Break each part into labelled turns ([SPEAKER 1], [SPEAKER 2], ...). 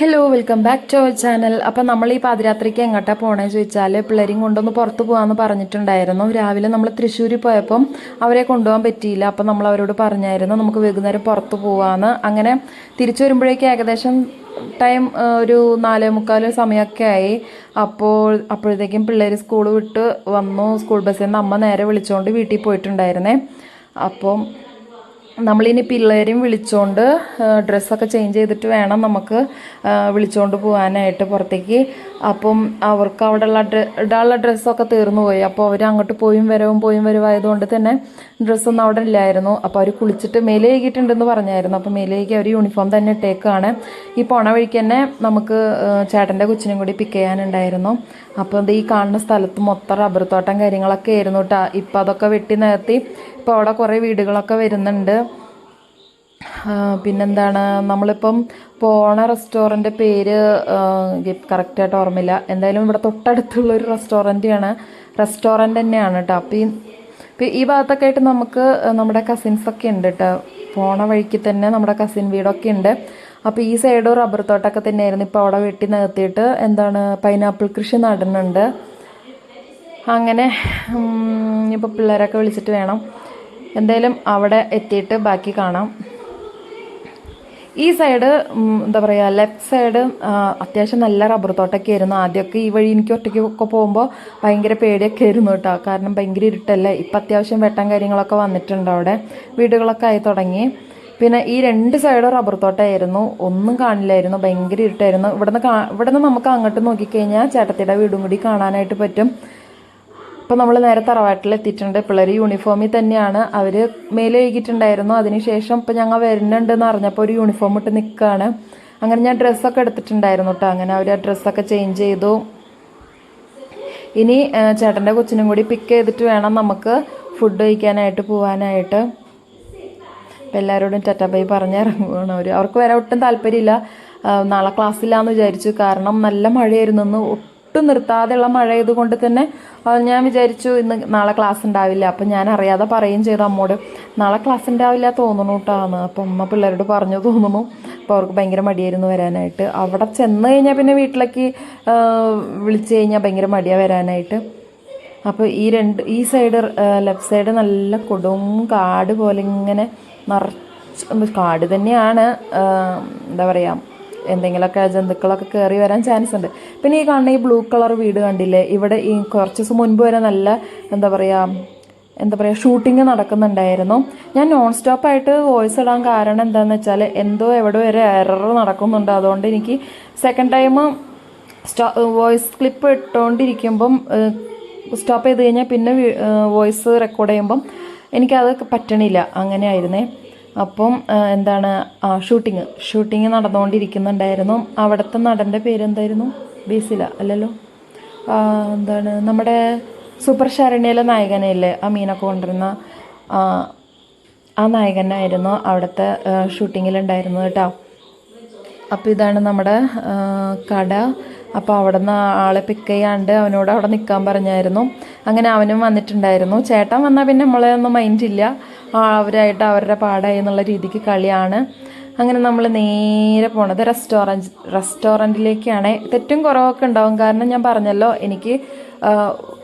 [SPEAKER 1] Hello welcome back to our channel അപ്പം നമ്മൾ ഈ പാതിരാത്രിക്ക് എങ്ങോട്ടാണ് പോകണമെന്ന് ചോദിച്ചാൽ പിള്ളേരും കൊണ്ടൊന്ന് പുറത്ത് പോകാമെന്ന് പറഞ്ഞിട്ടുണ്ടായിരുന്നു. രാവിലെ നമ്മൾ തൃശ്ശൂരിൽ പോയപ്പം അവരെ കൊണ്ടുപോകാൻ പറ്റിയില്ല. അപ്പം നമ്മൾ അവരോട് പറഞ്ഞായിരുന്നു നമുക്ക് വൈകുന്നേരം പുറത്ത് പോകാമെന്ന് അങ്ങനെ തിരിച്ചു വരുമ്പോഴേക്കും ഏകദേശം ടൈം ഒരു നാലേ മുക്കാൽ സമയമൊക്കെ ആയി. അപ്പോൾ അപ്പോഴത്തേക്കും പിള്ളേർ സ്കൂൾ വിട്ട് വന്നു. സ്കൂൾ ബസ്സിൽ നിന്ന് അമ്മ നേരെ വിളിച്ചുകൊണ്ട് വീട്ടിൽ പോയിട്ടുണ്ടായിരുന്നേ. അപ്പം നമ്മളിനി പിള്ളേരെയും വിളിച്ചുകൊണ്ട് ഡ്രസ്സൊക്കെ ചേഞ്ച് ചെയ്തിട്ട് വേണം നമുക്ക് വിളിച്ചുകൊണ്ട് പോകാനായിട്ട് പുറത്തേക്ക്. അപ്പം അവർക്ക് അവിടെ ഉള്ള ഡ്ര ഇടാനുള്ള ഡ്രസ്സൊക്കെ തീർന്നു പോയി. അപ്പോൾ അവർ അങ്ങോട്ട് പോയും വരവും പോയും വരവായതുകൊണ്ട് തന്നെ ഡ്രസ്സൊന്നും അവിടെ ഇല്ലായിരുന്നു. അപ്പോൾ അവർ കുളിച്ചിട്ട് മേലെ കഴുകിയിട്ടുണ്ടെന്ന് പറഞ്ഞായിരുന്നു. അപ്പോൾ മേലെ കഴുകി അവർ യൂണിഫോം തന്നെ ഇട്ടേക്കാണ്. ഈ പോണ വഴിക്ക് തന്നെ നമുക്ക് ചേട്ടന്റെ കൊച്ചിനും കൂടി പിക്ക് ചെയ്യാനുണ്ടായിരുന്നു. അപ്പോൾ ഈ കാണുന്ന സ്ഥലത്ത് മൊത്തം റബ്ബർ തോട്ടം കാര്യങ്ങളൊക്കെ ആയിരുന്നു കേട്ടോ ഇപ്പം അതൊക്കെ വെട്ടി നികത്തി ഇപ്പോൾ അവിടെ കുറേ വീടുകളൊക്കെ വരുന്നുണ്ട്. പിന്നെന്താണ്? നമ്മളിപ്പം പോണ റെസ്റ്റോറന്റ് പേര് കറക്റ്റായിട്ട് ഓർമ്മയില്ല. എന്തായാലും ഇവിടെ തൊട്ടടുത്തുള്ള ഒരു റെസ്റ്റോറന്റാണ് റെസ്റ്റോറന്റ് തന്നെയാണ് കേട്ടോ. അപ്പം ഈ ഭാഗത്തൊക്കെ ആയിട്ട് നമുക്ക് നമ്മുടെ കസിൻസൊക്കെ ഉണ്ട് കേട്ടോ. പോണ വഴിക്ക് തന്നെ നമ്മുടെ കസിൻ വീടൊക്കെ ഉണ്ട്. അപ്പോൾ ഈ സൈഡ് റബ്ബർ തോട്ടമൊക്കെ തന്നെയായിരുന്നു ഇപ്പോൾ അവിടെ വെട്ടി നികത്തിയിട്ട് എന്താണ് പൈനാപ്പിൾ കൃഷി നടുന്നുണ്ട്. അങ്ങനെ ഇപ്പോൾ പിള്ളേരൊക്കെ വിളിച്ചിട്ട് വേണം. എന്തായാലും അവിടെ എത്തിയിട്ട് ബാക്കി കാണാം. ഈ സൈഡ് എന്താ പറയുക ലെഫ്റ്റ് സൈഡ് അത്യാവശ്യം നല്ല റബ്ബർ തോട്ടമൊക്കെ ആയിരുന്നു. ആദ്യമൊക്കെ ഈ വഴി എനിക്ക് ഒറ്റയ്ക്ക് ഒക്കെ പോകുമ്പോൾ ഭയങ്കര പേടിയൊക്കെ ആയിരുന്നു കേട്ടോ. കാരണം ഭയങ്കര ഇരുട്ടല്ലേ? ഇപ്പം അത്യാവശ്യം വെട്ടം കാര്യങ്ങളൊക്കെ വന്നിട്ടുണ്ട് അവിടെ. വീടുകളൊക്കെ ആയി തുടങ്ങി. പിന്നെ ഈ രണ്ട് സൈഡ് റബ്ബർ തോട്ടമായിരുന്നു ഒന്നും കാണില്ലായിരുന്നു. ഭയങ്കര ഇരുട്ടായിരുന്നു. ഇവിടുന്ന് കാ ഇവിടുന്ന് നമുക്ക് അങ്ങോട്ട് നോക്കിക്കഴിഞ്ഞാൽ ചേട്ടത്തിയുടെ വീടും കൂടി കാണാനായിട്ട് പറ്റും. അപ്പോൾ നമ്മൾ നേരെ തറവാട്ടിൽ എത്തിയിട്ടുണ്ട് പിള്ളേർ യൂണിഫോമിൽ തന്നെയാണ്. അവർ മേലെ എഴുകിയിട്ടുണ്ടായിരുന്നു അതിനുശേഷം ഇപ്പോൾ ഞങ്ങൾ വരുന്നുണ്ടെന്ന് അറിഞ്ഞപ്പോൾ ഒരു യൂണിഫോം ഇട്ട് നിൽക്കുകയാണ് അങ്ങനെ ഞാൻ ഡ്രസ്സൊക്കെ എടുത്തിട്ടുണ്ടായിരുന്നു കേട്ടോ അങ്ങനെ അവർ ആ ഡ്രസ്സൊക്കെ ചേഞ്ച് ചെയ്തു. ഇനി ചേട്ടന്റെ കൊച്ചിനും കൂടി പിക്ക് ചെയ്തിട്ട് വേണം നമുക്ക് ഫുഡ് കഴിക്കാനായിട്ട് പോകാനായിട്ട് അപ്പം എല്ലാവരോടും ടാറ്റ ബൈ പറഞ്ഞിറങ്ങുകയാണ് അവർ അവർക്ക് വരാൻ ഒട്ടും താല്പര്യമില്ല. നാളെ ക്ലാസ്സില്ലാന്ന് വിചാരിച്ചു. കാരണം നല്ല മഴയായിരുന്നു. ഒട്ടും നിർത്താതെയുള്ള മഴ ആയതുകൊണ്ട് തന്നെ ഞാൻ വിചാരിച്ചു ഇന്ന് നാളെ ക്ലാസ് ഉണ്ടാവില്ല. അപ്പം ഞാൻ അറിയാതെ പറയുകയും ചെയ്തു അമ്മോട് നാളെ ക്ലാസ് ഉണ്ടാവില്ല തോന്നുന്നു കേട്ടാന്ന് അപ്പം അമ്മ പിള്ളേരോട് പറഞ്ഞു തോന്നുന്നു. അപ്പോൾ അവർക്ക് ഭയങ്കര മടിയായിരുന്നു വരാനായിട്ട്. അവിടെ ചെന്ന് കഴിഞ്ഞാൽ പിന്നെ വീട്ടിലേക്ക് വിളിച്ചു കഴിഞ്ഞാൽ ഭയങ്കര മടിയാണ് വരാനായിട്ട്. അപ്പോൾ ഈ രണ്ട് ഈ സൈഡ് ലെഫ്റ്റ് സൈഡ് നല്ല കൊടും കാട് പോലെ ഇങ്ങനെ നിറച്ച് കാട് തന്നെയാണ് എന്താ പറയുക എന്തെങ്കിലുമൊക്കെ ജന്തുക്കളൊക്കെ കയറി വരാൻ ചാൻസ് ഉണ്ട്. പിന്നെ ഈ കാണുന്ന ഈ ബ്ലൂ കളർ വീട് കണ്ടില്ലേ? ഇവിടെ ഈ കുറച്ച് ദിവസം മുൻപ് വരെ നല്ല എന്താ പറയുക എന്താ പറയുക ഷൂട്ടിങ് നടക്കുന്നുണ്ടായിരുന്നു. ഞാൻ നോൺ സ്റ്റോപ്പായിട്ട് വോയിസ് ഇടാൻ കാരണം എന്താണെന്ന് വെച്ചാൽ എന്തോ എവിടെ വരെ എറർ നടക്കുന്നുണ്ട്. അതുകൊണ്ട് എനിക്ക് സെക്കൻഡ് ടൈം സ്റ്റോ വോയിസ് ക്ലിപ്പ് ഇട്ടുകൊണ്ടിരിക്കുമ്പം സ്റ്റോപ്പ് ചെയ്ത് കഴിഞ്ഞാൽ പിന്നെ വോയിസ് റെക്കോർഡ് ചെയ്യുമ്പം എനിക്കത് പറ്റണില്ല. അങ്ങനെ ആയിരുന്നേ അപ്പം എന്താണ് ഷൂട്ടിങ്. ഷൂട്ടിങ് നടന്നുകൊണ്ടിരിക്കുന്നുണ്ടായിരുന്നു. അവിടുത്തെ നടന്റെ പേരെന്തായിരുന്നു? ബേസില അല്ലല്ലോ? എന്താണ് നമ്മുടെ സൂപ്പർ ശരണ്യയിലെ ആ മീനൊക്കെ കൊണ്ടുവരുന്ന ആ, നായകനായിരുന്നു അവിടുത്തെ ഷൂട്ടിങ്ങിലുണ്ടായിരുന്നത് കേട്ടോ. അപ്പോൾ ഇതാണ് നമ്മുടെ കട. അപ്പോൾ അവിടെ നിന്ന് ആളെ പിക്ക് ചെയ്യാണ്ട് അവനോട് അവിടെ നിൽക്കാൻ പറഞ്ഞായിരുന്നു. അങ്ങനെ അവനും വന്നിട്ടുണ്ടായിരുന്നു. ചേട്ടൻ വന്നാൽ പിന്നെ നമ്മളെ ഒന്നും മൈൻഡില്ല അവരായിട്ട് അവരുടെ പാടായി എന്നുള്ള രീതിക്ക് കളിയാണ്. അങ്ങനെ നമ്മൾ നേരെ പോണത് റെസ്റ്റോറന്റ് റെസ്റ്റോറന്റിലേക്കാണ് തെറ്റും കുറവൊക്കെ ഉണ്ടാവും. കാരണം ഞാൻ പറഞ്ഞല്ലോ എനിക്ക്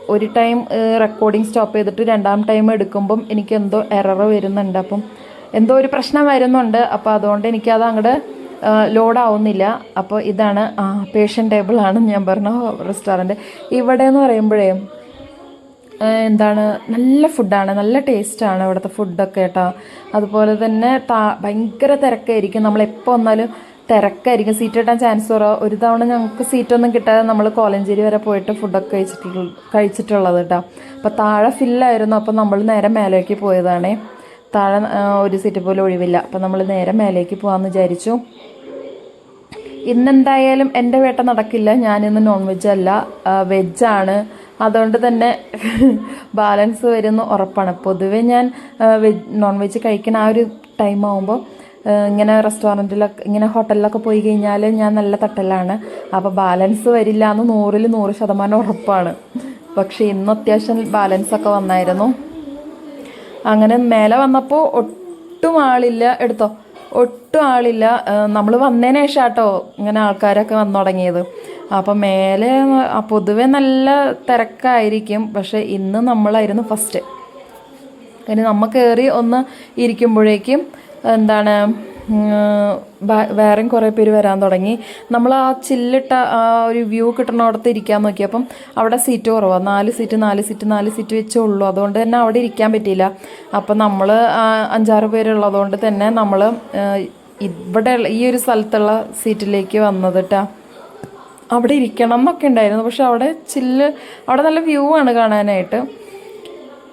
[SPEAKER 1] ഒരു ടൈം റെക്കോർഡിങ് സ്റ്റോപ്പ് ചെയ്തിട്ട് രണ്ടാം ടൈം എടുക്കുമ്പം എനിക്ക് എന്തോ എറർ വരുന്നുണ്ട്. അപ്പം എന്തോ ഒരു പ്രശ്നം വരുന്നുണ്ട്. അപ്പോൾ അതുകൊണ്ട് എനിക്കത് അങ്ങോട്ട് ലോഡാവുന്നില്ല അപ്പോൾ ഇതാണ് പേഷ്യന്റ് ടേബിൾ ആണ് ഞാൻ പറഞ്ഞ റെസ്റ്റോറന്റ് ഇവിടെ എന്ന് പറയുമ്പോഴേ എന്താണ് നല്ല ഫുഡാണ് നല്ല ടേസ്റ്റാണ് ഇവിടുത്തെ ഫുഡൊക്കെ കേട്ടോ. അതുപോലെ തന്നെ ഭയങ്കര തിരക്കായിരിക്കും. നമ്മൾ എപ്പോൾ വന്നാലും തിരക്കായിരിക്കും. സീറ്റ് കിട്ടാൻ ചാൻസ് കുറവ്. ഒരു തവണ ഞങ്ങൾക്ക് സീറ്റൊന്നും കിട്ടാതെ നമ്മൾ കോലഞ്ചേരി വരെ പോയിട്ട് ഫുഡൊക്കെ കഴിച്ചിട്ടുള്ള കഴിച്ചിട്ടുള്ളത് കേട്ടോ. അപ്പോൾ താഴെ ഫില്ലായിരുന്നു അപ്പോൾ നമ്മൾ നേരെ മേലേക്ക് പോയതാണേ. താഴെ ഒരു സീറ്റ് പോലും ഒഴിവില്ല. അപ്പോൾ നമ്മൾ നേരെ മേലേക്ക് പോകാമെന്ന് വിചാരിച്ചു. ഇന്നെന്തായാലും എന്റെ വേട്ട നടക്കില്ല. ഞാനിന്ന് നോൺ വെജ് അല്ല വെജാണ് അതുകൊണ്ട് തന്നെ ബാലൻസ് വരുന്ന ഉറപ്പാണ്. പൊതുവേ ഞാൻ വെജ് നോൺ വെജ് കഴിക്കുന്ന ആ ഒരു ടൈം ആകുമ്പോൾ ഇങ്ങനെ റെസ്റ്റോറന്റിലൊക്കെ ഇങ്ങനെ ഹോട്ടലിലൊക്കെ പോയി കഴിഞ്ഞാൽ ഞാൻ നല്ല തട്ടലാണ്. അപ്പോൾ ബാലൻസ് വരില്ല എന്ന് നൂറിൽ നൂറ് ശതമാനം ഉറപ്പാണ്. പക്ഷേ ഇന്ന് അത്യാവശ്യം ബാലൻസൊക്കെ വന്നായിരുന്നു. അങ്ങനെ മേലെ വന്നപ്പോൾ ഒട്ടും ആളില്ല. എടുത്തോ? ഒട്ടും ആളില്ല. നമ്മൾ വന്നതിന് ശേഷം കേട്ടോ ഇങ്ങനെ ആൾക്കാരൊക്കെ വന്നു തുടങ്ങിയത്. അപ്പം മേലെ പൊതുവെ നല്ല തിരക്കായിരിക്കും. പക്ഷെ ഇന്ന് നമ്മളായിരുന്നു ഫസ്റ്റ് ഇനി നമ്മൾ കയറി ഒന്ന് ഇരിക്കുമ്പോഴേക്കും എന്താണ് വേറെയും കുറേ പേര് വരാൻ തുടങ്ങി. നമ്മൾ ആ ചില്ലിട്ട ആ ഒരു വ്യൂ കിട്ടണോടത്ത് ഇരിക്കാൻ നോക്കിയപ്പം അവിടെ സീറ്റ് കുറവാണ് നാല് സീറ്റ് നാല് സീറ്റ് നാല് സീറ്റ് വെച്ചേ ഉള്ളൂ. അതുകൊണ്ട് തന്നെ അവിടെ ഇരിക്കാൻ പറ്റിയില്ല. അപ്പം നമ്മൾ അഞ്ചാറ് പേരുള്ളതുകൊണ്ട് തന്നെ നമ്മൾ ഇവിടെ ഈ ഒരു സ്ഥലത്തുള്ള സീറ്റിലേക്ക് വന്നത് കേട്ടാ അവിടെ ഇരിക്കണം എന്നൊക്കെ ഉണ്ടായിരുന്നു. പക്ഷെ അവിടെ ചില്ല് അവിടെ നല്ല വ്യൂ ആണ് കാണാനായിട്ട്.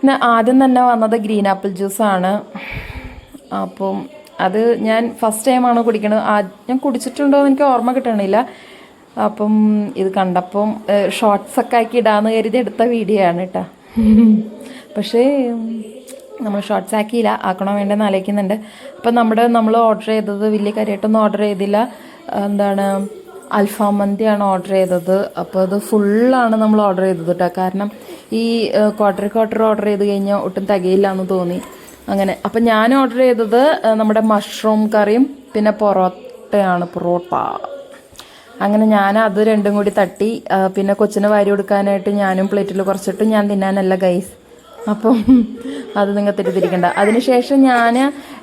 [SPEAKER 1] പിന്നെ ആദ്യം തന്നെ വന്നത് ഗ്രീൻ ആപ്പിൾ ജ്യൂസാണ്. അപ്പം അത് ഞാൻ ഫസ്റ്റ് ടൈമാണ് കുടിക്കണത്? ആ ഞാൻ കുടിച്ചിട്ടുണ്ടോ എന്ന് എനിക്ക് ഓർമ്മ കിട്ടണില്ല. അപ്പം ഇത് കണ്ടപ്പം ഷോർട്ട്സ് ഒക്കെ ആക്കി ഇടാന്ന് കരുതി എടുത്ത വീഡിയോ ആണ് കേട്ടോ പക്ഷേ നമ്മൾ ഷോർട്സ് ആക്കിയില്ല. ആക്കണോ വേണ്ടെന്ന് ആലോചിക്കുന്നുണ്ട്. അപ്പം നമ്മുടെ നമ്മൾ ഓർഡർ ചെയ്തത് വലിയ കാര്യമായിട്ടൊന്നും ഓർഡർ ചെയ്തില്ല. എന്താണ് അൽഫാം മന്തിയാണ് ഓർഡർ ചെയ്തത്. അപ്പോൾ അത് ഫുള്ളാണ് നമ്മൾ ഓർഡർ ചെയ്തത് കേട്ടോ കാരണം ഈ ക്വാർട്ടർ ക്വാർട്ടർ ഓർഡർ ചെയ്ത് കഴിഞ്ഞാൽ ഒട്ടും തികയില്ല എന്ന് തോന്നി. അങ്ങനെ. അപ്പം ഞാൻ ഓർഡർ ചെയ്തത് നമ്മുടെ മഷ്റൂം കറിയും പിന്നെ പൊറോട്ടയാണ് പൊറോട്ട. അങ്ങനെ ഞാൻ അത് രണ്ടും കൂടി തട്ടി പിന്നെ കൊച്ചിന് വാരി കൊടുക്കാനായിട്ട് ഞാനും പ്ലേറ്റിൽ കുറച്ചിട്ട് ഞാൻ തിന്നാനല്ല ഗൈസ് അപ്പം അത് നിങ്ങൾ തെറ്റിദ്ധരിക്കണ്ട. അതിനുശേഷം ഞാൻ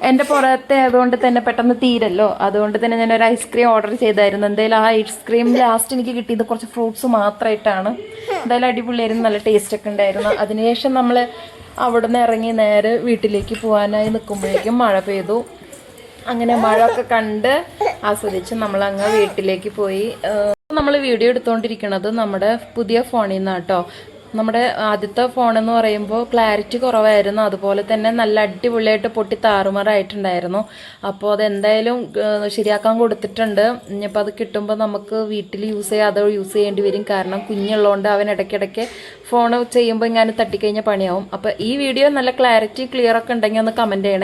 [SPEAKER 1] എന്റെ പുറത്തെ ആയതുകൊണ്ട് തന്നെ പെട്ടെന്ന് തീരല്ലോ. അതുകൊണ്ട് തന്നെ ഞാൻ ഒരു ഐസ്ക്രീം ഓർഡർ ചെയ്തായിരുന്നു. എന്തായാലും ആ ഐസ്ക്രീം ലാസ്റ്റ് എനിക്ക് കിട്ടിയത് കുറച്ച് ഫ്രൂട്ട്സ് മാത്രമായിട്ടാണ് എന്തായാലും അടിപൊളിയായിരുന്നു നല്ല ടേസ്റ്റ് ഒക്കെ ഉണ്ടായിരുന്നു. അതിനുശേഷം നമ്മൾ അവിടെ നിന്ന് ഇറങ്ങി നേരെ വീട്ടിലേക്ക് പോകാനായി നിൽക്കുമ്പോഴേക്കും മഴ പെയ്തു. അങ്ങനെ മഴ ഒക്കെ കണ്ട് ആസ്വദിച്ച് നമ്മൾ അങ്ങ് വീട്ടിലേക്ക് പോയി. നമ്മൾ വീഡിയോ എടുത്തുകൊണ്ടിരിക്കുന്നത് നമ്മുടെ പുതിയ ഫോണിൽ നിന്നാണ് നമ്മുടെ ആദ്യത്തെ ഫോൺ എന്ന് പറയുമ്പോൾ ക്ലാരിറ്റി കുറവായിരുന്നു. അതുപോലെ തന്നെ നല്ല അടിപൊളിയായിട്ട് പൊട്ടി താറുമാറായിട്ടുണ്ടായിരുന്നു. അപ്പോൾ അതെന്തായാലും ശരിയാക്കാൻ കൊടുത്തിട്ടുണ്ട്. ഇനിയിപ്പോൾ അത് കിട്ടുമ്പോൾ നമുക്ക് വീട്ടിൽ യൂസ് ചെയ്യാതെ യൂസ് ചെയ്യേണ്ടി വരും. കാരണം കുഞ്ഞുള്ളതുകൊണ്ട് അവൻ ഇടയ്ക്കിടയ്ക്ക് ഫോൺ ചെയ്യുമ്പോൾ ഇങ്ങനെ തട്ടിക്കഴിഞ്ഞാൽ പണിയാവും. അപ്പോൾ ഈ വീഡിയോ നല്ല ക്ലാരിറ്റി ക്ലിയർ ഒക്കെ ഉണ്ടെങ്കിൽ ഒന്ന് കമന്റ് ചെയ്യണേ.